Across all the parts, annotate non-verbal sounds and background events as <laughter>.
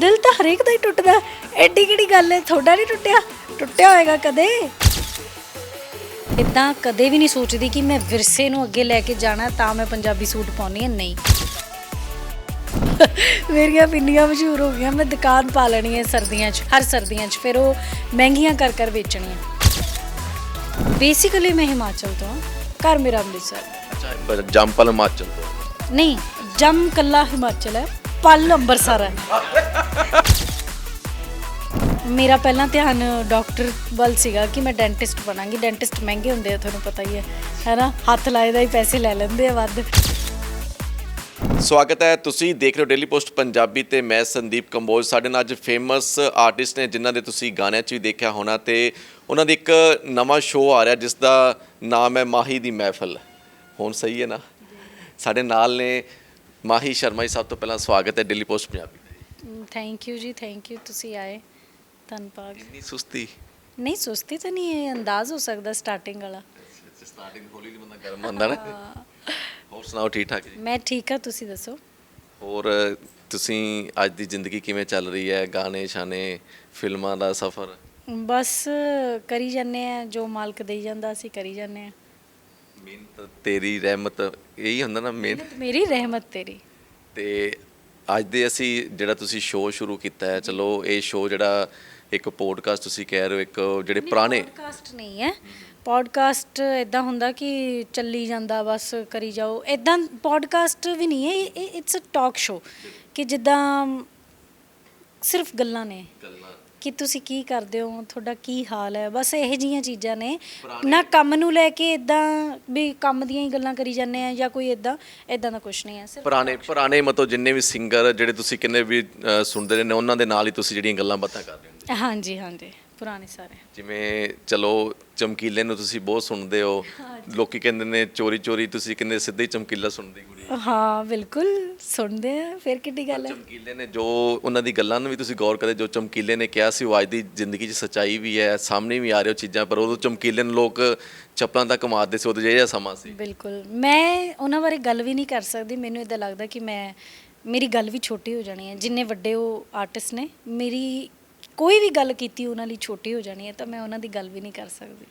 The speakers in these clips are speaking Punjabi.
ਦਿਲ ਤਾਂ ਹਰੇਕ ਦਾ ਹੀ ਟੁੱਟਦਾ ਐਡੀ ਕਿਹੜੀ ਗੱਲ ਹੈ? ਤੁਹਾਡਾ ਨਹੀਂ ਟੁੱਟਿਆ? ਟੁੱਟਿਆ ਹੋਏਗਾ ਕਦੇ? ਇਦਾਂ ਕਦੇ ਵੀ ਨਹੀਂ ਸੋਚਦੀ ਕਿ ਮੈਂ ਵਿਰਸੇ ਨੂੰ ਅੱਗੇ ਲੈ ਕੇ ਜਾਣਾ ਤਾਂ ਮੈਂ ਪੰਜਾਬੀ ਸੂਟ ਪਾਉਣੀ ਹੈ। ਨਹੀਂ। ਮੇਰੀਆਂ ਪਿੰਨੀਆਂ ਮਸ਼ਹੂਰ ਹੋ ਗਈਆਂ। ਮੈਂ ਦੁਕਾਨ ਪਾ ਲੈਣੀ ਹੈ ਸਰਦੀਆਂ 'ਚ ਹਰ ਸਰਦੀਆਂ 'ਚ। ਫਿਰ ਉਹ ਮਹਿੰਗੀਆਂ ਕਰ ਕਰ ਵੇਚਣੀਆਂ। ਬੇਸਿਕਲੀ ਮੈਂ ਹਿਮਾਚਲ ਤੋਂ ਘਰ ਮੇਰਾ ਅੰਮ੍ਰਿਤਸਰ। ਅੱਛਾ ਜੰਪਲ ਹਿਮਾਚਲ ਤੋਂ। ਨਹੀਂ ਜੰਮ ਕੱਲਾ ਹਿਮਾਚਲ ਹੈ। ਪਲ ਅੰਮ੍ਰਿਤਸਰ ਹੈ। ਮੇਰਾ ਪਹਿਲਾਂ ਧਿਆਨ ਡਾਕਟਰ ਵੱਲ ਸੀਗਾ ਕਿ ਮੈਂ ਡੈਂਟਿਸਟ ਬਣਾਂਗੀ। ਡੈਂਟਿਸਟ ਮਹਿੰਗੇ ਹੁੰਦੇ ਆ, ਤੁਹਾਨੂੰ ਪਤਾ ਹੀ ਹੈ। ਹੈਨਾ? ਹੱਥ ਲਾਏ ਦਾ ਹੀ ਪੈਸੇ ਲੈ ਲੈਂਦੇ ਆ ਵੱਧ। ਸਵਾਗਤ ਹੈ। ਤੁਸੀਂ ਦੇਖ ਰਹੇ ਹੋ ਡੇਲੀ ਪੋਸਟ ਪੰਜਾਬੀ ਤੇ ਮੈਂ ਸੰਦੀਪ ਕੰਬੋਜ। ਸਾਡੇ ਨਾਲ ਅੱਜ ਫੇਮਸ ਆਰਟਿਸਟ ਨੇ ਜਿਨ੍ਹਾਂ ਦੇ ਤੁਸੀਂ ਗਾਣਿਆਂ 'ਚ ਵੀ ਦੇਖਿਆ ਹੋਣਾ ਤੇ ਉਹਨਾਂ ਦਾ ਇੱਕ ਨਵਾਂ ਸ਼ੋਅ ਆ ਰਿਹਾ ਜਿਸ ਦਾ ਨਾਮ ਹੈ ਮਾਹੀ ਦੀ ਮਹਿਫਲ। ਹੁਣ ਸਹੀ ਹੈ ਨਾ? ਸਾਡੇ ਨਾਲ ਨੇ ਮਾਹੀ ਸ਼ਰਮਾ ਜੀ ਸਭ ਤੋਂ ਪਹਿਲਾਂ ਸਵਾਗਤ ਹੈ ਡੇਲੀ ਪੋਸਟ ਪੰਜਾਬੀ ਤੇ thank you ji thank you ਤੁਸੀਂ ਆਏ ਧੰਨਵਾਦ ਇੰਨੀ ਸੁਸਤੀ? ਨਹੀਂ ਸੁਸਤੀ ਤਾਂ ਨਹੀਂ ਇਹ ਅੰਦਾਜ਼ ਹੋ ਸਕਦਾ ਸਟਾਰਟਿੰਗ ਵਾਲਾ। ਸਟਾਰਟਿੰਗ ਹੌਲੀ ਹੌਲੀ ਬੰਦਾ ਗਰਮ ਹੁੰਦਾ ਨਾ। ਹੋਰ ਸੁਣਾਓ ਠੀਕ ਠਾਕ ਜੀ? ਮੈਂ ਠੀਕ ਆ ਤੁਸੀਂ ਦੱਸੋ? ਹੋਰ ਤੁਸੀਂ ਅੱਜ ਦੀ ਜ਼ਿੰਦਗੀ ਕਿਵੇਂ ਚੱਲ ਰਹੀ ਹੈ? ਗਾਣੇ ਸ਼ਾਨੇ ਫਿਲਮਾਂ ਦਾ ਸਫ਼ਰ? ਬਸ ਕਰੀ ਜਾਂਦੇ ਆ ਜੋ ਮਾਲਕ ਦੇਈ ਜਾਂਦਾ ਅਸੀਂ ਕਰੀ ਜਾਂਦੇ ਆ ਮਿਹਨਤ ਤੇਰੀ ਰਹਿਮਤ ਇਹੀ ਹੁੰਦਾ ਨਾ ਮਿਹਨਤ। ਮੇਰੀ ਰਹਿਮਤ ਤੇਰੀ। ਤੇ ਅੱਜ ਦੇ ਅਸੀਂ ਜਿਹੜਾ ਤੁਸੀਂ ਸ਼ੋਅ ਸ਼ੁਰੂ ਕੀਤਾ ਹੈ ਚਲੋ ਇਹ ਸ਼ੋਅ ਜਿਹੜਾ ਇੱਕ ਪੋਡਕਾਸਟ ਤੁਸੀਂ ਕਹਿ ਰਹੇ ਹੋ ਇੱਕ ਜਿਹੜੇ ਪੁਰਾਣੇ ਪੋਡਕਾਸਟ ਨਹੀਂ ਹੈ। ਪੋਡਕਾਸਟ ਇਦਾਂ ਹੁੰਦਾ ਕਿ ਚੱਲੀ ਜਾਂਦਾ ਬਸ ਕਰੀ ਜਾਓ। ਇਦਾਂ ਪੋਡਕਾਸਟ ਵੀ ਨਹੀਂ ਹੈ ਇਹ ਇਟਸ ਅ ਟਾਕ ਸ਼ੋ ਕਿ ਜਿੱਦਾਂ ਸਿਰਫ ਗੱਲਾਂ ਨੇ। ਗੱਲਾਂ। ਕਿ ਤੁਸੀਂ ਕੀ ਕਰਦੇ ਹੋ ਤੁਹਾਡਾ ਕੀ ਹਾਲ ਹੈ? ਬਸ ਇਹੋ ਜੀਆਂ ਚੀਜ਼ਾਂ ਨੇ। ਨਾ ਕੰਮ ਨੂੰ ਲੈ ਕੇ ਇਦਾਂ ਵੀ ਕੰਮ ਦੀਆਂ ਹੀ ਗੱਲਾਂ ਕਰੀ ਜਾਂਦੇ ਆ ਜਾਂ ਕੋਈ ਇਦਾਂ ਇਦਾਂ ਦਾ ਕੁਝ ਨਹੀਂ ਹੈ ਸਿਰਫ ਪੁਰਾਣੇ ਪੁਰਾਣੇ ਮਤਲਬ ਜਿੰਨੇ ਵੀ ਸਿੰਗਰ ਜਿਹੜੇ ਤੁਸੀਂ ਕਿੰਨੇ ਵੀ ਅ, ਸੁਣਦੇ ਰਹੇ ਨੇ ਉਹਨਾਂ ਦੇ ਨਾਲ ਹੀ ਤੁਸੀਂ ਜਿਹੜੀਆਂ ਗੱਲਾਂ ਬਾਤਾਂ ਕਰਦੇ ਹੋ। ਹਾਂਜੀ ਹਾਂਜੀ। ਪੁਰਾਣੇ ਸਾਰੇ। ਜਿਵੇਂ ਚਲੋ ਚਮਕੀਲੇ ਨੂੰ ਤੁਸੀਂ ਬਹੁਤ ਸੁਣਦੇ ਹੋ। ਲੋਕੀ ਕਹਿੰਦੇ ਨੇ ਚੋਰੀ ਚੋਰੀ ਤੁਸੀਂ ਕਿੰਨੇ ਸਿੱਧੇ ਹੀ ਚਮਕੀਲਾ ਸੁਣਦੀ ਕੁੜੀ ਹਾਂ ਬਿਲਕੁਲ ਸੁਣਦੇ ਆ ਫਿਰ ਕਿੱਡੀ ਗੱਲ ਹੈ। ਚਮਕੀਲੇ ਨੇ ਜੋ ਉਹਨਾਂ ਦੀ ਗੱਲਾਂ ਨੂੰ ਵੀ ਤੁਸੀਂ ਗੌਰ ਕਰੇ ਜੋ ਚਮਕੀਲੇ ਨੇ ਕਿਹਾ ਸੀ ਉਹ ਅੱਜ ਦੀ ਜ਼ਿੰਦਗੀ 'ਚ ਸੱਚਾਈ ਵੀ ਹੈ ਸਾਹਮਣੇ ਵੀ ਆ ਰਹੇ ਹੋ ਚੀਜ਼ਾਂ ਪਰ ਉਦੋਂ ਚਮਕੀਲੇ ਨੂੰ ਲੋਕ ਚੱਪਲਾਂ ਤੱਕ ਮਾਰਦੇ ਸੀ ਉਦੋਂ ਜਿਹੜਾ ਸਮਾਂ ਸੀ। ਬਿਲਕੁਲ। ਮੈਂ ਉਹਨਾਂ ਬਾਰੇ ਗੱਲ ਵੀ ਨਹੀਂ ਕਰ ਸਕਦੀ ਮੈਨੂੰ ਇਦਾਂ ਲੱਗਦਾ ਕਿ ਮੈਂ ਮੇਰੀ ਗੱਲ ਵੀ ਛੋਟੀ ਹੋ ਜਾਣੀ ਹੈ ਜਿੰਨੇ ਵੱਡੇ ਉਹ ਆਰਟਿਸਟ ਨੇ ਮੇਰੀ ਕੋਈ ਵੀ ਗੱਲ ਕੀਤੀ ਉਹਨਾਂ ਲਈ ਛੋਟੀ ਹੋ ਜਾਣੀ ਹੈ ਤਾਂ ਮੈਂ ਉਹਨਾਂ ਦੀ ਗੱਲ ਵੀ ਨਹੀਂ ਕਰ ਸਕਦੀ।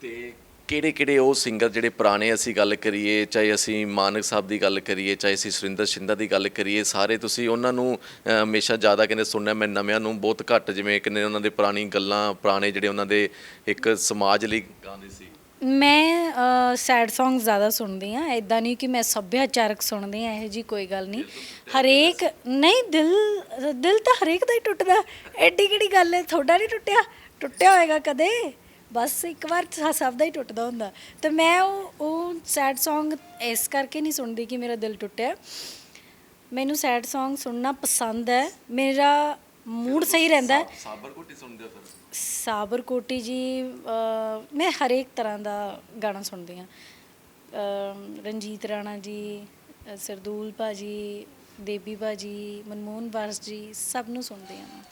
ਤੇ ਕਿਹੜੇ ਕਿਹੜੇ ਉਹ ਸਿੰਗਰ ਜਿਹੜੇ ਪੁਰਾਣੇ ਅਸੀਂ ਗੱਲ ਕਰੀਏ ਚਾਹੇ ਅਸੀਂ ਮਾਨਕ ਸਾਹਿਬ ਦੀ ਗੱਲ ਕਰੀਏ ਚਾਹੇ ਅਸੀਂ ਸੁਰਿੰਦਰ ਸ਼ਿੰਦਾ ਦੀ ਗੱਲ ਕਰੀਏ ਸਾਰੇ ਤੁਸੀਂ ਉਹਨਾਂ ਨੂੰ ਅ, ਹਮੇਸ਼ਾ ਜ਼ਿਆਦਾ ਕਹਿੰਦੇ ਸੁਣਿਆ ਮੈਂ ਨਵਿਆਂ ਨੂੰ ਬਹੁਤ ਘੱਟ ਜਿਵੇਂ ਕਹਿੰਦੇ ਉਹਨਾਂ ਦੇ ਪੁਰਾਣੀ ਗੱਲਾਂ ਪੁਰਾਣੇ ਜਿਹੜੇ ਉਹਨਾਂ ਦੇ ਇੱਕ ਸਮਾਜ ਲਈ ਗਾਉਂਦੇ ਸੀ। ਮੈਂ ਸੈਡ Songs ਜ਼ਿਆਦਾ ਸੁਣਦੀ ਆ ਇਦਾਂ ਨਹੀਂ ਕਿ ਮੈਂ ਸੱਭਿਆਚਾਰਕ ਸੁਣਦੀ ਆ ਇਹੋ ਜੀ ਕੋਈ ਗੱਲ ਨਹੀਂ। ਹਰੇਕ, ਨਹੀਂ, ਦਿਲ ਦਿਲ ਤਾਂ ਹਰੇਕ ਦਾ ਹੀ ਟੁੱਟਦਾ। ਐਡੀ ਕਿਹੜੀ ਗੱਲ ਹੈ? ਤੁਹਾਡਾ ਨਹੀਂ ਟੁੱਟਿਆ? ਟੁੱਟਿਆ ਹੋਏਗਾ ਕਦੇ? ਬਸ ਇੱਕ ਵਾਰ ਸਭ ਦਾ ਹੀ ਟੁੱਟਦਾ ਹੁੰਦਾ। ਤੇ ਮੈਂ ਉਹ ਉਹ ਸੈਡ Song ਇਸ ਕਰਕੇ ਨਹੀਂ ਸੁਣਦੀ ਕਿ ਮੇਰਾ ਦਿਲ ਟੁੱਟਿਆ। ਮੈਨੂੰ ਸੈਡ Song ਸੁਣਨਾ ਪਸੰਦ ਹੈ। ਮੇਰਾ ਮੂਡ ਸਹੀ ਰਹਿੰਦਾ ਹੈ। ਸਾਬਰਕੋਟੀ ਸੁਣਦੇ ਹੋ ਫਿਰ? ਸਾਬਰਕੋਟੀ ਜੀ ਅਹ, ਮੈਂ ਹਰੇਕ ਤਰ੍ਹਾਂ ਦਾ ਗਾਣਾ ਸੁਣਦੀ ਹਾਂ। ਰਣਜੀਤ ਰਾਣਾ ਜੀ ਸਰਦੂਲ ਭਾਜੀ ਦੇਬੀ ਭਾਜੀ ਮਨਮੋਹਨ ਵਾਰਸ ਜੀ ਸਭ ਨੂੰ ਸੁਣਦੀ ਹਾਂ ਮੈਂ।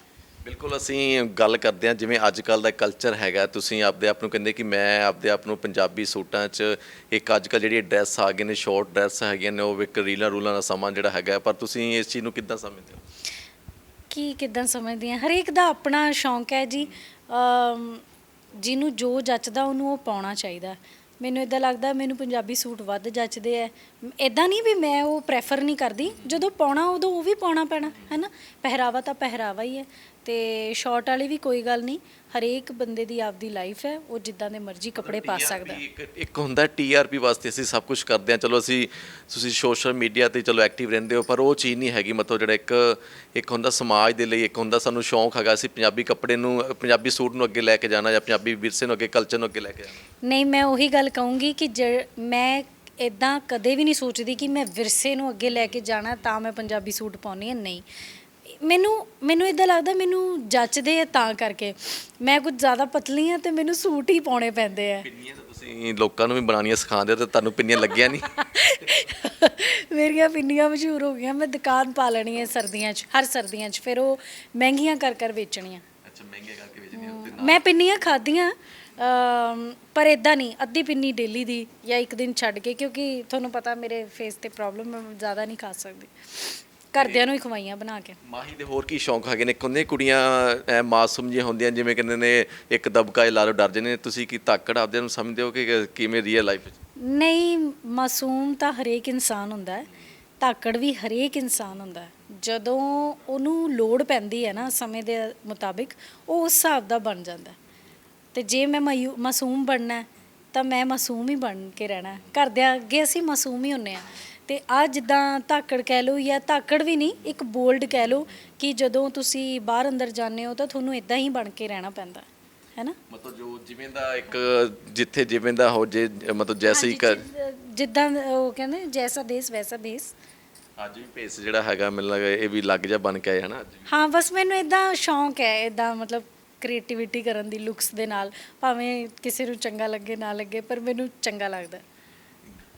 ਬਿਲਕੁਲ ਅਸੀਂ ਗੱਲ ਕਰਦੇ ਹਾਂ ਜਿਵੇਂ ਅੱਜ ਕੱਲ ਦਾ ਕਲਚਰ ਹੈਗਾ ਤੁਸੀਂ ਆਪਦੇ ਆਪ ਨੂੰ ਕਹਿੰਦੇ ਕਿ ਮੈਂ ਆਪਦੇ ਆਪ ਨੂੰ ਪੰਜਾਬੀ ਸੂਟਾਂ 'ਚ ਇੱਕ ਅੱਜ ਕੱਲ ਜਿਹੜੀ ਡਰੈਸ ਆ ਗਏ ਨੇ ਸ਼ਾਰਟ ਡਰੈਸ ਹੈਗੀਆਂ ਨੇ ਉਹ ਇੱਕ ਰੀਲਾਂ ਰੂਲਾਂ ਦਾ ਸਮਾਂ ਜਿਹੜਾ ਹੈਗਾ ਪਰ ਤੁਸੀਂ ਇਸ ਚੀਜ਼ ਨੂੰ ਕਿੱਦਾਂ ਸਮਝਦੇ ਹੋ? ਕੀ ਕਿਦਾਂ ਸਮਝਦੀ ਹਾਂ? ਹਰੇਕ ਦਾ ਆਪਣਾ ਸ਼ੌਂਕ ਹੈ ਜੀ। ਅਮ, ਜਿਹਨੂੰ ਜੋ ਜੱਚਦਾ ਉਹਨੂੰ ਉਹ ਪਾਉਣਾ ਚਾਹੀਦਾ। ਮੈਨੂੰ ਇਦਾਂ ਲੱਗਦਾ ਮੈਨੂੰ ਪੰਜਾਬੀ ਸੂਟ ਵੱਧ ਜੱਚਦੇ ਐ। ਇਦਾਂ ਨਹੀਂ ਵੀ ਮੈਂ ਉਹ ਪ੍ਰੈਫਰ ਨਹੀਂ ਕਰਦੀ। ਜਦੋਂ ਪਾਉਣਾ ਉਦੋਂ ਉਹ ਵੀ ਪਾਉਣਾ ਪੈਣਾ ਹੈਨਾ? ਪਹਿਰਾਵਾ ਤਾਂ ਪਹਿਰਾਵਾ ਹੀ ਹੈ ਤੇ ਸ਼ਾਰਟ ਵਾਲੀ ਵੀ ਕੋਈ ਗੱਲ ਨਹੀਂ ਹਰੇਕ ਬੰਦੇ ਦੀ ਆਪਦੀ ਲਾਈਫ ਹੈ ਉਹ ਜਿੱਦਾਂ ਦੇ ਮਰਜ਼ੀ ਕੱਪੜੇ ਪਾ ਸਕਦਾ। ਇੱਕ ਇੱਕ ਹੁੰਦਾ ਟੀਆਰਪੀ ਵਾਸਤੇ ਅਸੀਂ ਸਭ ਕੁਝ ਕਰਦੇ ਹਾਂ। ਚਲੋ ਅਸੀਂ ਤੁਸੀਂ ਸੋਸ਼ਲ ਮੀਡੀਆ ਤੇ ਚਲੋ ਐਕਟਿਵ ਰਹਿੰਦੇ ਹੋ ਪਰ ਉਹ ਚੀਜ਼ ਨਹੀਂ ਹੈਗੀ। ਮਤਲਬ ਜਿਹੜਾ ਇੱਕ ਇੱਕ ਹੁੰਦਾ ਸਮਾਜ ਦੇ ਲਈ ਇੱਕ ਹੁੰਦਾ ਸਾਨੂੰ ਸ਼ੌਂਕ ਹੈਗਾ ਅਸੀਂ ਪੰਜਾਬੀ ਕੱਪੜੇ ਨੂੰ ਪੰਜਾਬੀ ਸੂਟ ਨੂੰ ਅੱਗੇ ਲੈ ਕੇ ਜਾਣਾ ਜਾਂ ਪੰਜਾਬੀ ਵਿਰਸੇ ਨੂੰ ਅੱਗੇ ਕਲਚਰ ਨੂੰ ਅੱਗੇ ਲੈ ਕੇ ਜਾਣਾ। ਨਹੀਂ ਮੈਂ ਉਹੀ ਗੱਲ ਕਹੂੰਗੀ ਕਿ ਜ- ਮੈਂ ਇਦਾਂ ਕਦੇ ਵੀ ਨਹੀਂ ਸੋਚਦੀ ਕਿ ਮੈਂ ਵਿਰਸੇ ਨੂੰ ਅੱਗੇ ਲੈ ਕੇ ਜਾਣਾ ਤਾਂ ਮੈਂ ਪੰਜਾਬੀ ਸੂਟ ਪਾਉਣੀ ਹੈ ਨਹੀਂ। ਮੈਨੂੰ ਮੈਨੂੰ ਇਦਾਂ ਲੱਗਦਾ ਮੈਨੂੰ ਜੱਚਦੇ ਆ ਤਾਂ ਕਰਕੇ। ਮੈਂ ਕੁਝ ਜ਼ਿਆਦਾ ਪਤਲੀ ਆ ਤੇ ਮੈਨੂੰ ਸੂਟ ਹੀ ਪਾਉਣੇ ਪੈਂਦੇ ਆ। ਪਿੰਨੀਆਂ ਤਾਂ ਤੁਸੀਂ ਲੋਕਾਂ ਨੂੰ ਵੀ ਬਣਾਉਣੀਆਂ ਸਿਖਾਉਂਦੇ ਹੋ ਤੇ ਤੁਹਾਨੂੰ ਪਿੰਨੀਆਂ ਲੱਗੀਆਂ ਨਹੀਂ <laughs> ਮੇਰੀਆਂ ਪਿੰਨੀਆਂ ਮਸ਼ਹੂਰ ਹੋ ਗਈਆਂ। ਮੈਂ ਦੁਕਾਨ ਪਾ ਲੈਣੀ ਹੈ ਸਰਦੀਆਂ 'ਚ ਹਰ ਸਰਦੀਆਂ 'ਚ। ਫਿਰ ਉਹ ਮਹਿੰਗੀਆਂ ਕਰ ਕਰ ਵੇਚਣੀਆਂ। ਅੱਛਾ ਮਹਿੰਗੇ ਕਰਕੇ ਵੇਚਦੇ ਹੋ। ਮੈਂ ਪਿੰਨੀਆਂ ਖਾਧੀਆਂ ਅਮ, ਪਰ ਇਦਾਂ ਨਹੀਂ ਅੱਧੀ ਪਿੰਨੀ ਡੇਲੀ ਦੀ ਜਾਂ ਇੱਕ ਦਿਨ ਛੱਡ ਕੇ ਕਿਉਂਕਿ ਤੁਹਾਨੂੰ ਪਤਾ ਮੇਰੇ ਫੇਸ ਤੇ ਪ੍ਰੋਬਲਮ ਮੈਂ ਜ਼ਿਆਦਾ ਨਹੀਂ ਖਾ ਸਕਦੀ। ਘਰਦਿਆਂ ਨੂੰ ਹੀ ਖਵਾਈਆਂ ਬਣਾ ਕੇ। ਮਾਹੀ ਦੇ ਹੋਰ ਕੀ ਸ਼ੌਂਕ ਹੈਗੇ ਨੇ? ਇੱਕ ਹੁੰਦੀਆਂ ਕੁੜੀਆਂ ਐ ਮਾਸੂਮ ਜਿਹੀਆਂ ਹੁੰਦੀਆਂ ਜਿਵੇਂ ਕਹਿੰਦੇ ਨੇ ਇੱਕ ਦਬਕਾ ਲਾ ਲਓ ਡਰ ਜਾਂਦੇ ਨੇ। ਤੁਸੀਂ ਕੀ ਧਾਕੜ ਆਪਦੇ ਨੂੰ ਸਮਝਦੇ ਹੋ ਕਿ ਕਿਵੇਂ ਰੀਅਲ ਲਾਈਫ ਵਿੱਚ? ਨਹੀਂ ਮਾਸੂਮ ਤਾਂ ਹਰੇਕ ਇਨਸਾਨ ਹੁੰਦਾ ਹੈ। ਧਾਕੜ ਵੀ ਹਰੇਕ ਇਨਸਾਨ ਹੁੰਦਾ ਹੈ। ਜਦੋਂ ਉਹਨੂੰ ਲੋੜ ਪੈਂਦੀ ਹੈ ਨਾ ਸਮੇਂ ਦੇ ਮੁਤਾਬਿਕ ਉਹ ਉਸ ਹਿਸਾਬ ਦਾ ਬਣ ਜਾਂਦਾ ਹੈ। ਤੇ ਜੇ ਮੈਂ ਮਾਯੂ- ਮਾਸੂਮ ਬਣਨਾ ਹੈ, ਤਾਂ ਮੈਂ ਮਾਸੂਮ ਹੀ ਬਣ ਕੇ ਰਹਿਣਾ ਹੈ। ਘਰਦਿਆਂ ਅੱਗੇ ਅਸੀਂ ਮਾਸੂਮ ਹੀ ਹੁੰਨੇ ਆ ਤੇ ਆ ਜਿੱਦਾਂ ਧਾਕੜ ਕਹਿ ਲਓ ਜਾਂ ਧਾਕੜ ਵੀ ਨਹੀਂ ਇੱਕ ਬੋਲਡ ਕਹਿ ਲਓ ਕਿ ਜਦੋਂ ਤੁਸੀਂ ਬਾਹਰ ਅੰਦਰ ਜਾਂਦੇ ਹੋ ਤਾਂ ਤੁਹਾਨੂੰ ਇਦਾਂ ਹੀ ਬਣ ਕੇ ਰਹਿਣਾ ਪੈਂਦਾ ਹੈ ਹੈਨਾ? ਮਤਲਬ ਜੋ ਜਿਵੇਂ ਦਾ ਇੱਕ ਜਿੱਥੇ ਜਿਵੇਂ ਦਾ ਹੋ ਜੇ ਮਤਲਬ ਜੈਸੇ ਹੀ ਕਰ ਜਿੱਦ- ਉਹ ਕਹਿੰਦੇ ਜੈਸਾ ਦੇਸ ਵੈਸਾ ਭੇਸ ਅੱਜ ਵੀ ਪੇਸ ਜਿਹੜਾ ਹੈਗਾ ਮੈਨੂੰ ਲੱਗਾ ਇਹ ਵੀ ਲੱਗ ਜਾ ਬਣ ਕੇ ਆਇਆ ਨਾ ਅੱਜ ਵੀ। ਹਾਂ ਬਸ ਮੈਨੂੰ ਇਦਾਂ ਸ਼ੌਂਕ ਹੈ ਇਦਾਂ ਮਤਲਬ ਕ੍ਰੀਏਟੀਵਿਟੀ ਕਰਨ ਦੀ ਲੁੱਕਸ ਦੇ ਨਾਲ ਭਾਵੇਂ ਕਿਸੇ ਨੂੰ ਚੰਗਾ ਲੱਗੇ ਨਾ ਲੱਗੇ ਪਰ ਮੈਨੂੰ ਚੰਗਾ ਲੱਗਦਾ।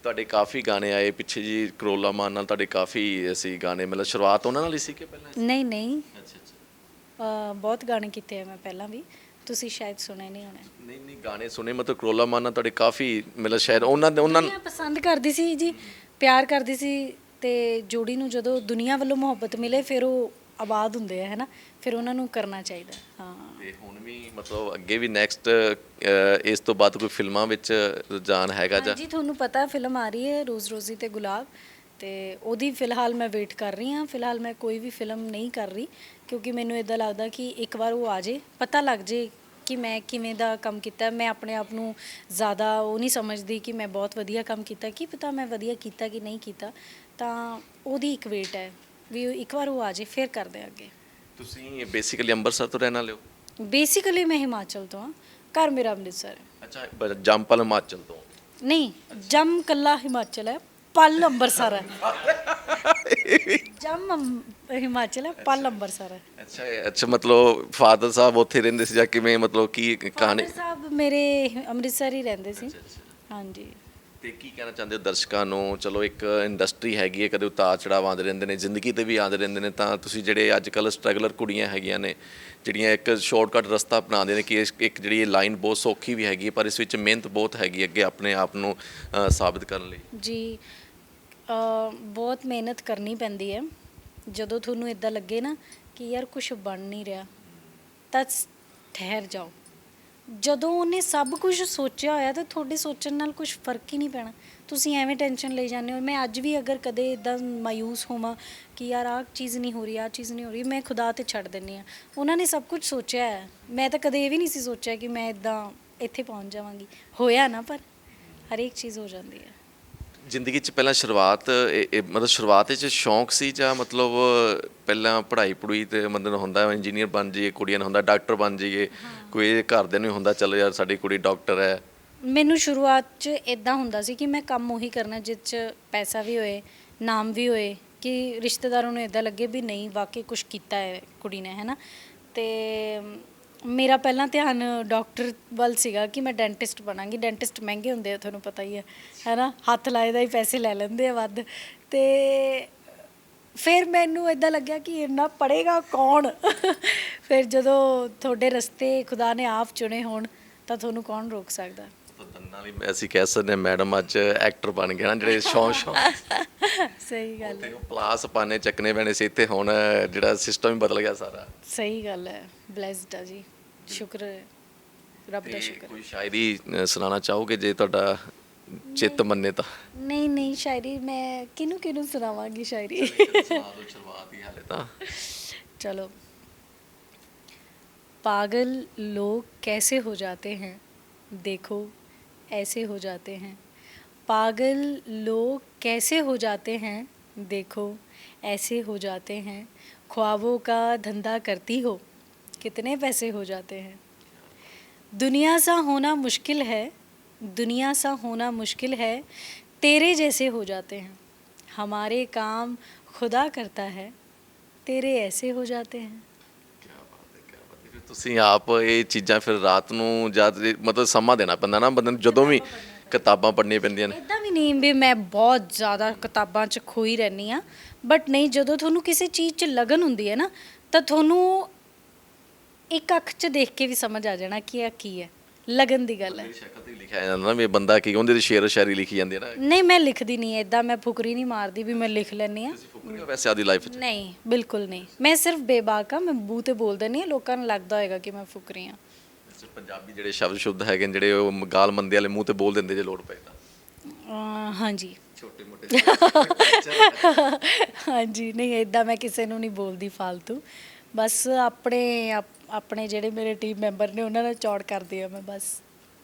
ਤੁਹਾਡੇ ਕਾਫੀ ਗਾਣੇ ਆਏ ਪਿੱਛੇ ਜੀ ਕਰੋਲਾ ਮਾਨ ਨਾਲ ਤੁਹਾਡੇ ਕਾਫੀ ਅਸੀਂ ਗਾਣੇ ਮਤਲਬ ਸ਼ੁਰੂਆਤ ਉਹਨਾਂ ਨਾਲ ਹੀ ਸੀ ਕਿ ਪਹਿਲਾਂ? ਨਹੀਂ ਨਹੀਂ। ਅੱਛਾ ਅੱਛਾ। ਬਹੁਤ ਗਾਣੇ ਕੀਤੇ ਆ ਮੈਂ ਪਹਿਲਾਂ ਵੀ। ਤੁਸੀਂ ਸ਼ਾਇਦ ਸੁਣੇ ਨਹੀਂ ਹੋਣੇ। ਨਹੀਂ ਨਹੀਂ ਗਾਣੇ ਸੁਣੇ ਮਤਲਬ ਕਰੋਲਾ ਮਾਨ ਨਾਲ ਤੁਹਾਡੇ ਕਾਫੀ ਮਤਲਬ ਸ਼ਾਇਦ ਉਹਨਾਂ ਦੇ ਉਹਨਾਂ ਦੁਨੀਆ ਪਸੰਦ ਕਰਦੀ ਸੀ ਜੀ ਪਿਆਰ ਕਰਦੀ ਸੀ ਤੇ ਜੋੜੀ ਨੂੰ ਜਦੋਂ ਦੁਨੀਆ ਵੱਲੋਂ ਮੁਹੱਬਤ ਮਿਲੇ ਫਿਰ ਉਹ ਆਬਾਦ ਹੁੰਦੇ ਆ ਹੈਨਾ ਫਿਰ ਉਹਨਾਂ ਨੂੰ ਕਰਨਾ ਚਾਹੀਦਾ ਹਾਂ। ਤੇ ਹੁਣ ਵੀ ਮਤਲਬ ਅੱਗੇ ਵੀ ਨੈਕਸਟ ਇਸ ਤੋਂ ਬਾਅਦ ਕੋਈ ਫਿਲਮਾਂ ਵਿੱਚ ਰੁਝਾਨ ਹੈਗਾ ਜਾਂ? ਜੀ ਤੁਹਾਨੂੰ ਪਤਾ ਫਿਲਮ ਆ ਰਹੀ ਹੈ ਰੋਜ਼ ਰੋਜ਼ੀ ਤੇ ਗੁਲਾਬ। ਤੇ ਉਹਦੀ ਫਿਲਹਾਲ ਮੈਂ ਵੇਟ ਕਰ ਰਹੀ ਹਾਂ। ਫਿਲਹਾਲ ਮੈਂ ਕੋਈ ਵੀ ਫਿਲਮ ਨਹੀਂ ਕਰ ਰਹੀ ਕਿਉਂਕਿ ਮੈਨੂੰ ਇਦਾਂ ਲੱਗਦਾ ਕਿ ਇੱਕ ਵਾਰ ਉਹ ਆ ਜੇ ਪਤਾ ਲੱਗ ਜੇ ਕਿ ਮੈਂ ਕਿਵੇਂ ਦਾ ਕੰਮ ਕੀਤਾ। ਮੈਂ ਆਪਣੇ ਆਪ ਨੂੰ ਜ਼ਿਆਦਾ ਉਹ ਨਹੀਂ ਸਮਝਦੀ ਕਿ ਮੈਂ ਬਹੁਤ ਵਧੀਆ ਕੰਮ ਕੀਤਾ। ਕੀ ਪਤਾ ਮੈਂ ਵਧੀਆ ਕੀਤਾ ਕਿ ਨਹੀਂ ਕੀਤਾ। ਤਾਂ ਉਹਦੀ ਇੱਕ ਵੇਟ ਹੈ। ਵੀ ਇੱਕ ਵਾਰ ਉਹ ਆ ਜੇ ਫਿਰ ਕਰਦੇ ਹਾਂ ਅੱਗੇ। ਤੁਸੀਂ ਬੇਸਿਕਲੀ ਅੰਮ੍ਰਿਤਸਰ ਤੋਂ ਰਹਿਣ ਵਾਲੇ ਹੋ? ਬੇਸਿਕਲੀ ਮੈਂ ਹਿਮਾਚਲ ਤੋਂ ਹਾਂ। ਘਰ ਮੇਰਾ ਅੰਮ੍ਰਿਤਸਰ। ਹੈ ਅੱਛਾ ਬ- ਜੰਪਲ ਹਿਮਾਚਲ ਤੋਂ। ਨਹੀਂ ਜੰਮ ਕੱਲਾ ਹਿਮਾਚਲ ਹੈ ਪਲ ਅੰਬਰਸਰ ਹੈ। ਜੰਮ ਅੰਬ- ਹਿਮਾਚਲ ਹੈ ਪਲ ਅੰਬਰਸਰ ਹੈ। ਅੱਛਾ ਅੱਛਾ ਮਤਲਬ ਫਾਦਰ ਸਾਹਿਬ ਉੱਥੇ ਰਹਿੰਦੇ ਸੀ ਜਾਂ ਕਿਵੇਂ ਮਤਲਬ ਕੀ ਕਹਾਣੀ? ਫਾਦਰ ਸਾਹਿਬ ਮੇਰੇ ਅੰਮ੍ਰਿਤਸਰ ਹੀ ਰਹਿੰਦੇ ਸੀ। ਹਾਂਜੀ। ਤੇ ਕੀ ਕਹਿਣਾ ਚਾਹੁੰਦੇ ਹੋ ਦਰਸ਼ਕਾਂ ਨੂੰ? ਚਲੋ ਇੱਕ ਇੰਡਸਟਰੀ ਹੈਗੀ ਹੈ ਕਦੇ ਉਤਾਰ ਚੜਾਵ ਆਉਂਦੇ ਰਹਿੰਦੇ ਨੇ ਜ਼ਿੰਦਗੀ ਤੇ ਵੀ ਆਉਂਦੇ ਰਹਿੰਦੇ ਨੇ ਤਾਂ ਤੁਸੀਂ ਜਿਹੜੇ ਅੱਜ ਕੱਲ ਸਟਰਗਲਰ ਕੁੜੀਆਂ ਹੈਗੀਆਂ ਨੇ ਜਿਹੜੀਆਂ ਇੱਕ ਸ਼ਾਰਟਕਟ ਰਸਤਾ ਅਪਣਾਉਂਦੇ ਨੇ ਕਿ ਇੱਕ ਜਿਹੜੀ ਇਹ ਲਾਈਨ ਬਹੁਤ ਸੌਖੀ ਵੀ ਹੈਗੀ ਹੈ, ਪਰ ਇਸ ਵਿੱਚ ਮਿਹਨਤ ਬਹੁਤ ਹੈਗੀ ਅੱਗੇ ਆਪਣੇ ਆਪ ਨੂੰ ਅ, ਸਾਬਿਤ ਕਰਨ ਲਈ। ਜੀ ਬਹੁਤ ਮਿਹਨਤ ਕਰਨੀ ਪੈਂਦੀ ਹੈ। ਜਦੋਂ ਤੁਹਾਨੂੰ ਇਦਾਂ ਲੱਗੇ ਨਾ ਕਿ ਯਾਰ ਕੁਝ ਬਣ ਨਹੀਂ ਰਿਹਾ ਤਾਂ ਠਹਿਰ ਜਾਓ। ਜਦੋਂ ਉਹਨੇ ਸਭ ਕੁਝ ਸੋਚਿਆ ਹੋਇਆ ਤਾਂ ਤੁਹਾਡੇ ਸੋਚਣ ਨਾਲ ਕੁਝ ਫ਼ਰਕ ਹੀ ਨਹੀਂ ਪੈਣਾ। ਤੁਸੀਂ ਐਵੇਂ ਟੈਨਸ਼ਨ ਲਈ ਜਾਂਦੇ ਹੋ। ਮੈਂ ਅੱਜ ਵੀ ਅਗਰ ਕਦੇ ਇਦਾਂ ਮਾਯੂਸ ਹੋਵਾਂ ਕਿ ਯਾਰ ਆਹ ਚੀਜ਼ ਨਹੀਂ ਹੋ ਰਹੀ, ਆਹ ਚੀਜ਼ ਨਹੀਂ ਹੋ ਰਹੀ, ਮੈਂ ਖੁਦਾ ਤੇ ਛੱਡ ਦਿੰਨੀ ਆ ਉਹਨਾਂ ਨੇ ਸਭ ਕੁਝ ਸੋਚਿਆ ਹੈ। ਮੈਂ ਤਾਂ ਕਦੇ ਇਹ ਵੀ ਨਹੀਂ ਸੀ ਸੋਚਿਆ ਕਿ ਮੈਂ ਇਦਾਂ ਇੱਥੇ ਪਹੁੰਚ ਜਾਵਾਂਗੀ। ਹੋਇਆ ਨਾ ਪਰ ਹਰੇਕ ਚੀਜ਼ ਹੋ ਜਾਂਦੀ ਹੈ। ਜ਼ਿੰਦਗੀ 'ਚ ਪਹਿਲਾਂ ਸ਼ੁਰੂਆਤ ਇਹ- ਇਹ ਮਤਲਬ ਸ਼ੁਰੂਆਤ 'ਚ ਸ਼ੌਂਕ ਸੀ ਜਾਂ ਮਤਲਬ ਪਹਿਲਾਂ ਪੜ੍ਹਾਈ ਪੜੂਈ ਤੇ ਨੂੰ ਹੁੰਦਾ ਇੰਜੀਨੀਅਰ ਬਣ ਜਾਈਏ ਕੁੜੀਆਂ ਨੂੰ ਹੁੰਦਾ ਡਾਕਟਰ ਬਣ ਜਾਈਏ ਕੋਈ ਇਹ ਘਰਦਿਆਂ ਨੂੰ ਹੀ ਹੁੰਦਾ ਚਲੋ ਯਾਰ ਸਾਡੀ ਕੁੜੀ ਡਾਕਟਰ ਹੈ। ਮੈਨੂੰ ਸ਼ੁਰੂਆਤ 'ਚ ਇਦਾਂ ਹੁੰਦਾ ਸੀ ਕਿ ਮੈਂ ਕੰਮ ਉਹੀ ਕਰਨਾ ਜਿਸ 'ਚ ਪੈਸਾ ਵੀ ਹੋਏ ਨਾਮ ਵੀ ਹੋਏ ਕਿ ਰਿਸ਼ਤੇਦਾਰਾਂ ਨੂੰ ਇਦਾਂ ਲੱਗੇ ਵੀ ਨਹੀਂ ਵਾਕਈ ਕੁਝ ਕੀਤਾ ਹੈ ਕੁੜੀ ਨੇ ਹੈਨਾ ਤੇ ਮੇਰਾ ਪਹਿਲਾਂ ਧਿਆਨ ਡਾਕਟਰ ਵੱਲ ਸੀਗਾ ਕਿ ਮੈਂ ਡੈਂਟਿਸਟ ਬਣਾਂਗੀ। ਡੈਂਟਿਸਟ ਮਹਿੰਗੇ ਹੁੰਦੇ ਆ, ਤੁਹਾਨੂੰ ਪਤਾ ਹੀ ਹੈ ਹੈਨਾ? ਹੱਥ ਲਾਏ ਦਾ ਹੀ ਪੈਸੇ ਲੈ ਲੈਂਦੇ ਆ ਵੱਧ। ਤੇ ਫਿਰ ਮੈਨੂੰ ਇਦਾਂ ਲੱਗਿਆ ਕਿ ਇੰਨਾ ਪੜੇਗਾ ਕੌਣ? ਫਿਰ ਜਦੋਂ ਤੁਹਾਡੇ ਰਸਤੇ ਖੁਦਾ ਨੇ ਆਪ ਚੁਣੇ ਹੋਣ, ਤਾਂ ਤੁਹਾਨੂੰ ਕੌਣ ਰੋਕ ਸਕਦਾ? ਤਾਂ ਦੰਨਾਂ ਲਈ ਅਸੀਂ ਕਹਿ ਸਕਦੇ ਹਾਂ ਮੈਡਮ ਅੱਜ ਐਕਟਰ ਬਣ ਗਏ ਨਾ ਜਿਹੜੇ ਸ਼ੌਂਕ ਸ਼ੌਂਕ <laughs> ਸਹੀ ਗੱਲ ਤੇ ਹੈ ਉਹ ਪਲਾਸ ਪਾਣੇ ਚੱਕਣੇ ਪੈਣੇ ਸੀ ਇੱਥੇ ਹੁਣ ਜਿਹੜਾ ਸਿਸਟਮ ਹੀ ਬਦਲ ਗਿਆ ਸਾਰਾ ਸਹੀ ਗੱਲ ਹੈ ਬlesed ਆ ਜੀ ਸ਼ੁਕਰ ਹੈ ਰੱਬ ਦਾ ਤੇ ਸ਼ੁਕਰ ਕੋਈ ਸ਼ਾਇਰੀ ਅ, ਸੁਣਾਉਣਾ ਚਾਹੋਗੇ ਜੇ ਤੁਹਾਡਾ ਚਿੱਤ ਮੰਨੇ ਤਾਂ ਨਹੀਂ ਨਹੀਂ ਸ਼ਾਇਰੀ ਮੈਂ ਕਿਹਨੂੰ ਕਿਹਨੂੰ ਸੁਣਾਵਾਂਗੀ ਸ਼ਾਇਰੀ ਸੁਣਾ ਦਿਓ ਸ਼ੁਰੂਆਤ ਹੀ ਹਾਲੇ ਤਾਂ <laughs> चलो पागल लोग कैसे हो जाते हैं देखो ऐसे हो जाते हैं। पागल लोग कैसे हो जाते हैं? देखो, ऐसे हो जाते हैं। ख्वाबों का धंधा करती हो, कितने पैसे हो जाते हैं। दुनिया सा होना मुश्किल है, दुनिया सा होना मुश्किल है, तेरे जैसे हो जाते हैं। हमारे काम खुदा करता है, तेरे ऐसे हो जाते हैं। ਤੁਸੀਂ ਆਪ ਇਹ ਚੀਜ਼ਾਂ ਫਿਰ ਰਾਤ ਨੂੰ ਜਦ ਮਤਲਬ ਸਮਾਂ ਦੇਣਾ ਪੈਂਦਾ ਨਾ ਬੰਦੇ ਨੂੰ, ਜਦੋਂ ਵੀ ਕਿਤਾਬਾਂ ਪੜ੍ਹਨੀਆਂ ਪੈਂਦੀਆਂ ਨੇ। ਇਦਾਂ ਵੀ ਨਹੀਂ ਵੀ ਮੈਂ ਬਹੁਤ ਜ਼ਿਆਦਾ ਕਿਤਾਬਾਂ 'ਚ ਖੋਈ ਰਹਿੰਦੀ ਆ ਬਟ ਨਹੀਂ, ਜਦੋਂ ਤੁਹਾਨੂੰ ਕਿਸੇ ਚੀਜ਼ 'ਚ ਲਗਨ ਹੁੰਦੀ ਹੈ ਨਾ, ਤਾਂ ਤੁਹਾਨੂੰ ਇੱਕ ਅੱਖ 'ਚ ਦੇਖ ਕੇ ਵੀ ਸਮਝ ਆ ਜਾਣਾ ਕਿ ਇਹ ਕੀ ਹੈ। ਲਗਨ ਦੀ ਗੱਲ ਹੈ। ਮੇਰੀ ਸ਼ਕਲ ਤੇ ਹੀ ਲਿਖਿਆ ਜਾਂਦਾ ਨਾ ਵੀ ਇਹ ਬੰਦਾ ਕੀ ਉਹਦੇ ਤੇ ਸ਼ੇਰ ਸ਼ਾਇਰੀ ਲਿਖੀ ਜਾਂਦੀ ਹੈ ਨਾ। ਨਹੀਂ ਮੈਂ ਲਿਖਦੀ ਨਹੀਂ ਐਦਾਂ ਮੈਂ ਫੁਕਰੀ ਨਹੀਂ ਮਾਰਦੀ ਵੀ ਮੈਂ ਲਿਖ ਲੈਂਦੀ ਆ ਤੁਸੀਂ ਫੁਕਰੀ ਹੋ ਵੈਸੇ ਆਦੀ ਲਾਈਫ 'ਚ? ਨਹੀਂ ਬਿਲਕੁਲ ਨਹੀਂ। ਮੈਂ ਸਿਰਫ ਬੇਬਾਕ ਆ ਮੈਂ ਮੂੰਹ ਤੇ ਬੋਲ ਦਿੰਦੀ ਆ ਲੋਕਾਂ ਨੂੰ ਲੱਗਦਾ ਹੋਏਗਾ ਕਿ ਮੈਂ ਫੁਕਰੀ ਆ ਵੈਸੇ ਪੰਜਾਬੀ ਜਿਹੜੇ ਸ਼ਬਦ ਸ਼ੁੱਧ ਹੈਗੇ ਨੇ ਜਿਹੜੇ ਉਹ ਗਾਲ ਮੰਦੇ ਵਾਲੇ ਮੂੰਹ ਤੇ ਬੋਲ ਦਿੰਦੇ ਜੇ ਲੋੜ ਪਏ ਤਾਂ। ਅਹ ਹਾਂਜੀ। ਛੋਟੇ ਮੋਟੇ ਹਾਂਜੀ ਨਹੀਂ ਐਦਾਂ ਮੈਂ ਕਿਸੇ ਨੂੰ ਨਹੀਂ ਬੋਲਦੀ ਫालतू ਬਸ ਆਪਣੇ ਆਪ- ਆਪਣੇ ਜਿਹੜੇ ਮੇਰੇ ਟੀਮ ਮੈਂਬਰ ਨੇ ਉਹਨਾਂ ਨਾਲ ਚੌੜ ਕਰਦੀ ਆ ਮੈਂ ਬਸ।